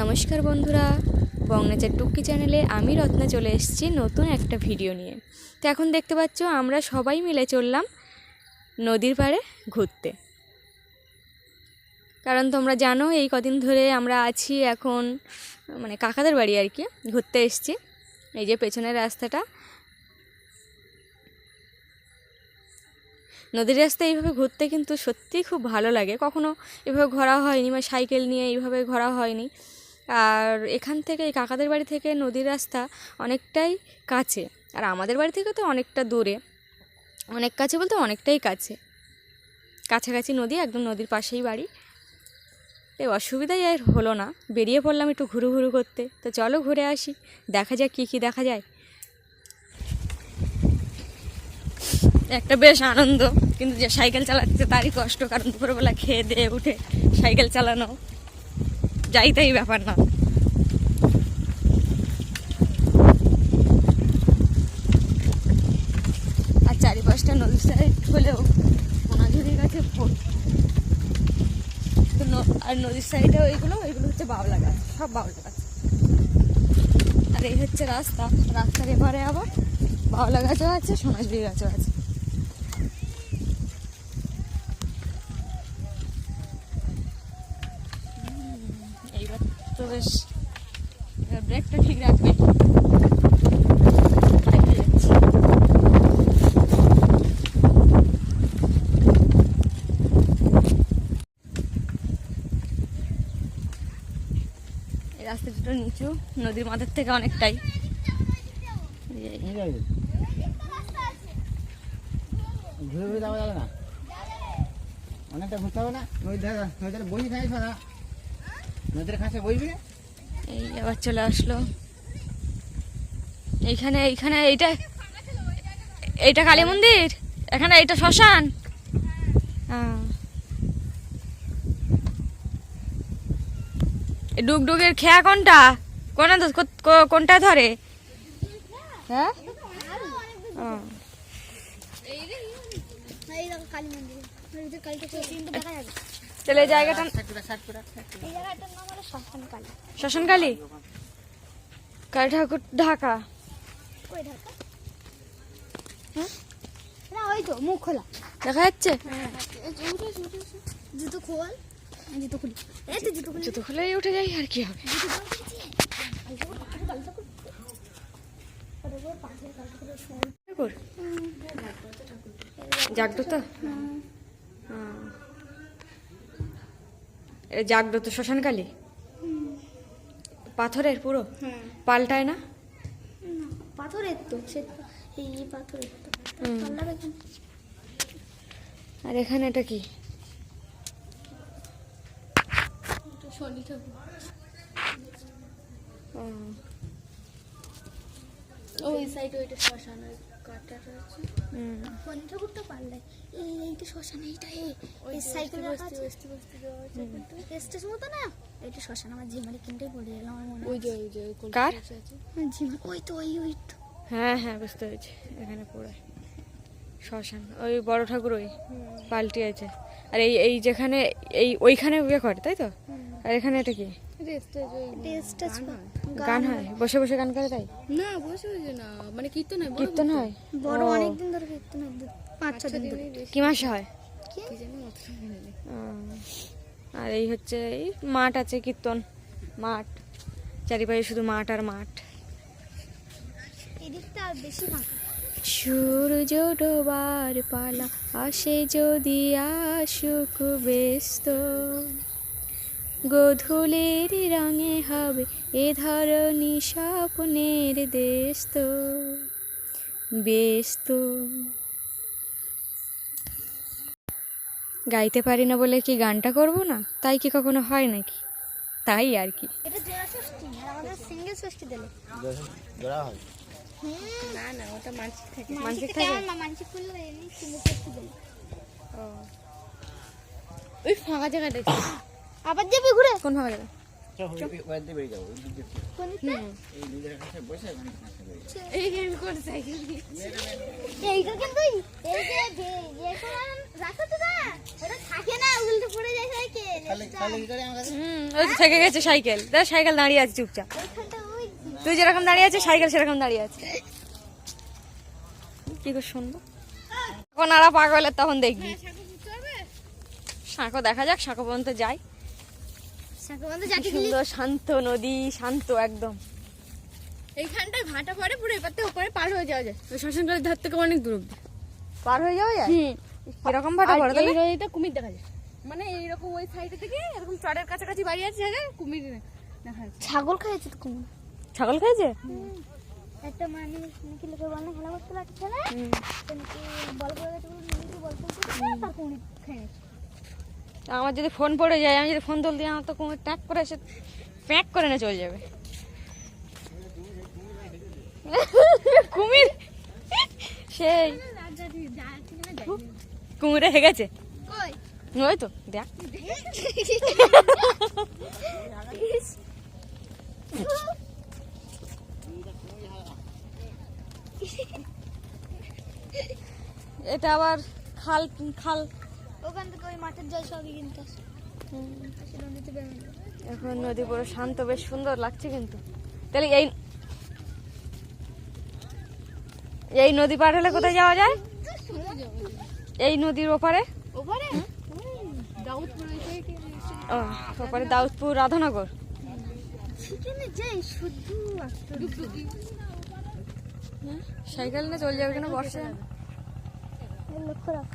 নমস্কার বন্ধুরা বংনাচার টুক্কি চ্যানেলে আমি রত্না চলে এসেছি নতুন একটা ভিডিও নিয়ে। তো এখন দেখতে পাচ্ছ, আমরা সবাই মিলে চললাম নদীর পাড়ে ঘুরতে। কারণ তোমরা জানো, এই কদিন ধরে আমরা আছি এখন মানে কাকাদের বাড়ি আর কি, ঘুরতে এসেছি। এই যে পেছনের রাস্তাটা। নদীর রাস্তায় এইভাবে ঘুরতে কিন্তু সত্যিই খুব ভালো লাগে। কখনো এভাবে ঘোরা হয়নি বা সাইকেল নিয়ে এইভাবে ঘোরা হয়নি। আর এখান থেকে, এই কাকাদের বাড়ি থেকে নদীর রাস্তা অনেকটাই কাছে। আর আমাদের বাড়ি থেকে তো অনেকটা দূরে। অনেক কাছে বলতে অনেকটাই কাছে। কাছাকাছি নদী, একদম নদীর পাশেই বাড়ি। এই অসুবিধাই আর হলো না। বেরিয়ে পড়লাম একটু ঘুরু ঘুরু করতে। তো চলো ঘুরে আসি। দেখা যাক কী কী দেখা যায়। একটা বেশ আনন্দ। কিন্তু যে সাইকেল চালাচ্ছে তারই কষ্ট, কারণ দুপুরবেলা খেয়ে দিয়ে উঠে সাইকেল চালানো। যাইতেই ব্যাপার না। আর চারিপাশটা নদীর সাইড হলেও সোনাঝুরি গাছে ভর্তি। তো আর নদীর সাইডে ওইগুলো ওইগুলো হচ্ছে বাবলা গাছ, সব বাবলা গাছ। আর এই হচ্ছে রাস্তা, রাস্তার এপারে আবার বাবলা গাছও আছে, সোনাঝুরি গাছও আছে এইবার তো বেশ ব্রেকটা ঠিক রাখবে। বাইকে এই রাস্তা দুটো নিচু, নদীর মাথার থেকে অনেকটাই। ঘুরে ঘুরে যাওয়া যাবে না? অনেকটা ঘুরতে হবে না? নদীর ধারে নদীর ধারে বই খাইছ না নদীর কাছে বইবি না এই আবার চলে আসলো। এইখানে এইখানে এইটা এইটা কালী মন্দির? এখানে এইটা শ্মশান? হ্যাঁ। এই ডুগডুগের খেয়া কোনটা? কোনটা ধ- কো- কো- কোনটা ধরে? হ্যাঁ? ও। এই কালী মন্দির। তাহলে এই জায়গাটা ষাট করে ষাট করে এই জায়গাটার নাম হলো শ্মশান কালী ঠাকুর ঢাকা। ওই না ওই তো মুখ খোলা। দেখা যাচ্ছে? জুতো খোল। জুতো খুলি। জুতো খুলি। উঠে যাই আর কি হবে? জুতো খোল দিয়েছি। কালকে করে, কালকে কালকে করে। ওটা করে পাশের কালকে করে শোন। ঠাকুর জাগ্রত হ্যাঁ। এটা জাগ্রত শ্মশানকালী? পাথরের পুরো? হ্যাঁ। পাল্টায় না? পাথরের তো সে এই পাথরের তো? আর এখানে এটা কি? শনি ঠাকুর ও, ওই সাইডে ওইটা শ্মশান ওই। শনি ঠাকুরটা পাল্লায় এই এইটা শ্মশান এইটা এই এই সাইকেল রাখা আছে। স্টেশন মতো না? এটা শ্মশান আমার ঝিমারি কিনতেই পড়ে গেল আমার মনে ওই যে ওই যে কার? ঝিমারি ওই তো ওই ওই তো। হ্যাঁ হ্যাঁ বুঝতে পেরেছি। এখানে পড়ে শ্মশান ওই বড় ঠাকুর ওই পাল্টি আছে। আর এই এই যেখানে এই ওইখানে বিয়ে করে তাই তো? আর এখানে এটা কি? গান হয়। বসে বসে গান করে তাই? না বসে বসে না। মানে কীর্তন হয় কীর্তন হয়? বড় অনেক দিন ধরে কীর্তন হয়, পাঁচ ছ দিন কি মাসে হয়? কি? কি জানি অতটা মনে নেই। ও, আর এই হচ্ছে এই মাঠ আছে কীর্তন। মাঠ। চারিপাশে শুধু মাঠ আর মাঠ। সূর্য ডোবার পালা আসে যদি আসুক ব্যস্ত। গধূলির রঙে হবে এ ধরনী স্বপ্নের দেশ তো বেশ তো। গাইতে পারি না বলে কি গানটা করব না? তাই কি কখনো হয় নাকি? তাই আর কি। এটা জোড়া ষষ্ঠী আর আমাদের সিঙ্গেল ষষ্ঠী দিলে জোড়া হয়। না না ওটা মানসিক থাকে। মানসিক থাকে? কেমন মানসিক করলে সিঙ্গেল ষষ্ঠী দিলে ওই ফাঁকা জায়গাটা আবার যাবি ঘুরে? কোন ভাবে যাব? থাকে না উল্টে পড়ে যায় সাইকেল তাহলে তাহলে কি করে আমার কাছে? হুম ওই তো থেকে গেছে সাইকেল। দেখ সাইকেল দাঁড়িয়ে আছে চুপচাপ। তুই যেরকম দাঁড়িয়ে আছিস সাইকেল সেরকম দাঁড়িয়ে আছে। কি করে শুনব? এখন আরা পাগলের তখন দেখবি। সাঁকো দেখা যাক সাঁকো পর্যন্ত যাই সাঁকো বন্ধ কি জাতি দিলি সুন্দর শান্ত নদী শান্ত একদম। এইখানটায় ভাটা পড়ে পুরো এপার থেকে ওপারে পার হয়ে যাওয়া যায়। ওই শ্মশানকালের ধার থেকে অনেক দূর অব্দি পার হয়ে যাওয়া যায়? হুম। কীরকম ভাটা পড়ে এই নদীতে কুমির দেখা যায়। মানে এইরকম ওই সাইডে থেকে এরকম চরের কাছাকাছি বাড়ি আছে জায়গায় কুমির দেখা যাচ্ছে ছাগল খাইছে তো কোন ছাগল খেয়েছে একটা মানুষ নাকি লোকের বল না? খেলা করতে লাগছে নাকি বল করে গেছে বল করতে তার কুমির খেয়ে নিয়েছে। আমার যদি ফোন পড়ে যায়, আমি যদি ফোন তুলতে দিই আমার তো কুমির ট্যাক করে এসে প্যাক করে না চলে যাবে। কুমির? সেই। কুমিরে হেগেছে ওই তো, দেখ। এটা আবার খাল খাল। ওখান থেকে ওই মাঠের জল সবই কিনতে আসে। এখন নদী পুরো শান্ত বেশ সুন্দর লাগছে কিন্তু। তাহলে এই এই নদী পার হলে কোথায় যাওয়া যায়? এই নদীর ওপারে? ওপারে? দাউদপুর ওপারে রাধানগর। সাইকেল নিয়ে চলে যাবে কেন বর্ষা? লক্ষ্য রাখ।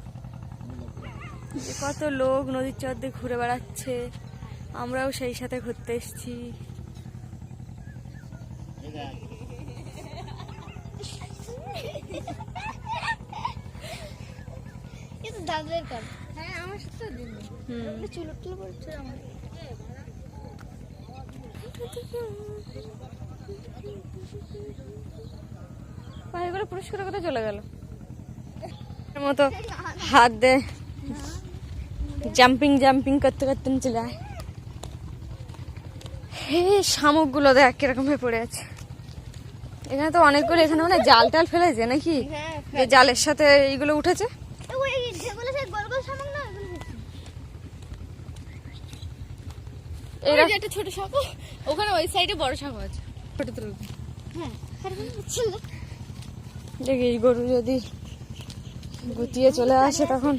যে কত লোক নদীর চর দিয়ে ঘুরে বেড়াচ্ছে। আমরাও সেই সাথে ঘুরতে এসেছি। কাজ হ্যাঁ আমার সাথে দিন। হুম। চুল টুল আমার। পুরস্কার গেল। এর মতো হাত দে। জাম্পিং জাম্পিং করতে করতে নিচে যায়। হে শামুকগুলো দেখ কীরকম হয়ে পড়ে আছে। এখানে তো অনেকগুলো এখানে মানে জাল টাল ফেলেছে নাকি? হ্যাঁ যে জালের সাথে এইগুলো উঠেছে? একটা ছোট সাঁকো ওখানে ওই সাইডে বড় সাঁকো আছে। ছোট হ্যাঁ দেখি এই গরু যদি গুটিয়ে চলে আসে তখন।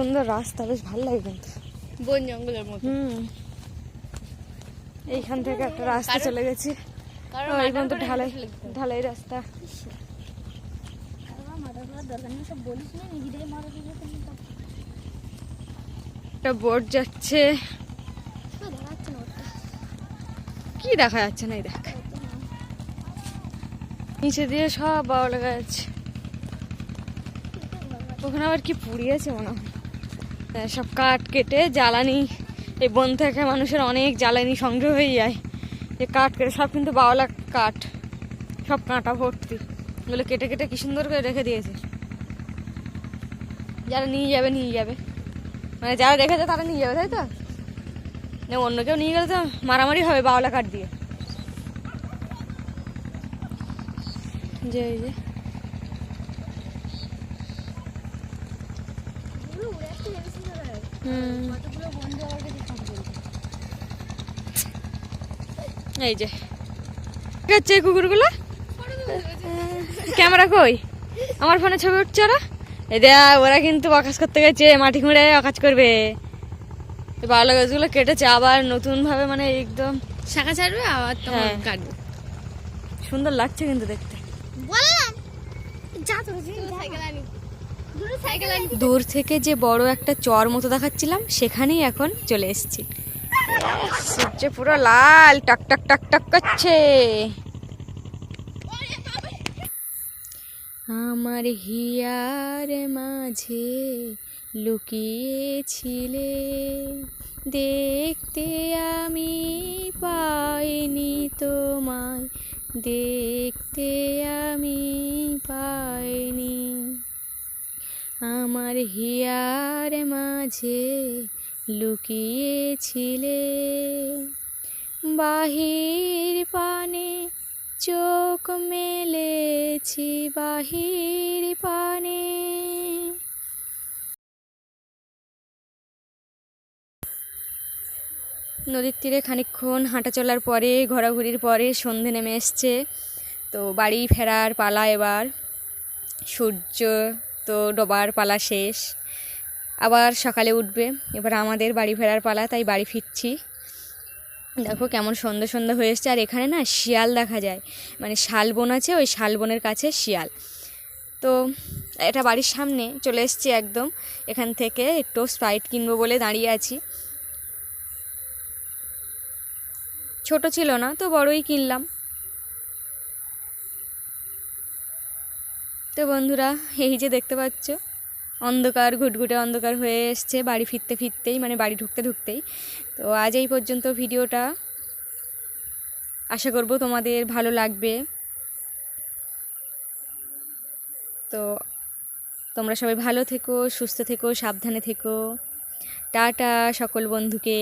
সুন্দর রাস্তা বেশ ভালো লাগে কিন্তু। বন জঙ্গলের মতো। হুম। এইখান থেকে একটা রাস্তা চলে গেছে। ঢালাই। ঢালাই রাস্তা। একটা বোট যাচ্ছে। কি দেখা যাচ্ছে না এই দেখ। নিচে দিয়ে সব বাউলা গাছ। ওখানে আবার কি পুড়িয়েছে মনে হয়? সব কাঠ কেটে জ্বালানি, এই বন থেকে মানুষের অনেক জ্বালানি সংগ্রহ হয়ে যায়। যে কাঠ কেটে, সব কিন্তু বাওলা কাঠ, সব কাঁটা ভর্তি। এগুলো কেটে কেটে কি সুন্দর করে রেখে দিয়েছে। যারা নিয়ে যাবে নিয়ে যাবে। মানে যারা রেখেছে তারা নিয়ে যাবে, তাই তো? না, অন্য কেউ নিয়ে গেলে তো মারামারি হবে বাওলা কাঠ দিয়ে। যে যে এগুলো উড়ে আসতে হেবি সুন্দর লাগে হুম কতগুলো বন্ধু আমার কাছে ফোন করেছে এই যে। ঠিক কুকুরগুলো। ক্যামেরা কই? আমার ফোনে ছবি উঠছে ওরা। এই দেখ ওরা কিন্তু আকাশ করতে গেছে মাটি খুঁড়ে আকাশ করবে। এই বাউলা গাছগুলো কেটেছে আবার নতুন ভাবে মানে একদম শাখা ছাড়বে আবার তখন হ্যাঁ। কাটবে। সুন্দর লাগছে কিন্তু দেখতে। বললাম যা দুটো সাইকেল আনি। দূর থেকে যে বড় একটা চর মতো দেখাচ্ছিলাম সেখানেই এখন চলে এসেছি। সূর্য পুরো লাল টক টক টক টক করছে। আমার হিয়ার মাঝে লুকিয়েছিলে দেখতে আমি পাইনি তোমায় দেখতে আমি পাইনি। আমার হিয়ার মাঝে লুকিয়েছিলে। বাহির পানে চোখ মেলেছি, বাহির পানে। নদীর তীরে খানিকক্ষণ হাঁটা চলার পরে, ঘোরাঘুরির পরে সন্ধে নেমে এসছে। তো বাড়ি ফেরার পালা এবার। সূর্য তো ডোবার পালা শেষ। আবার সকালে উঠবে। এবার আমাদের বাড়ি ফেরার পালা, তাই বাড়ি ফিরছি। দেখো কেমন সন্ধ্যা সন্ধ্যা হয়ে এসছে। আর এখানে না শিয়াল দেখা যায়। মানে শালবন আছে, ওই শালবনের কাছে শিয়াল। তো এটা বাড়ির সামনে চলে এসছি একদম। এখান থেকে একটু স্প্রাইট কিনবো বলে দাঁড়িয়ে আছি। ছোট ছিল না, তো বড়ই কিনলাম। তো বন্ধুরা, এই যে দেখতে পাচ্ছ, অন্ধকার, ঘুটঘুটে অন্ধকার হয়ে এসছে বাড়ি ফিরতে ফিরতেই মানে বাড়ি ঢুকতে ঢুকতেই। তো আজ এই পর্যন্ত ভিডিওটা আশা করব তোমাদের ভালো লাগবে। তো তোমরা সবাই ভালো থেকো, সুস্থ থেকো, সাবধানে থেকো। টাটা সকল বন্ধুকে।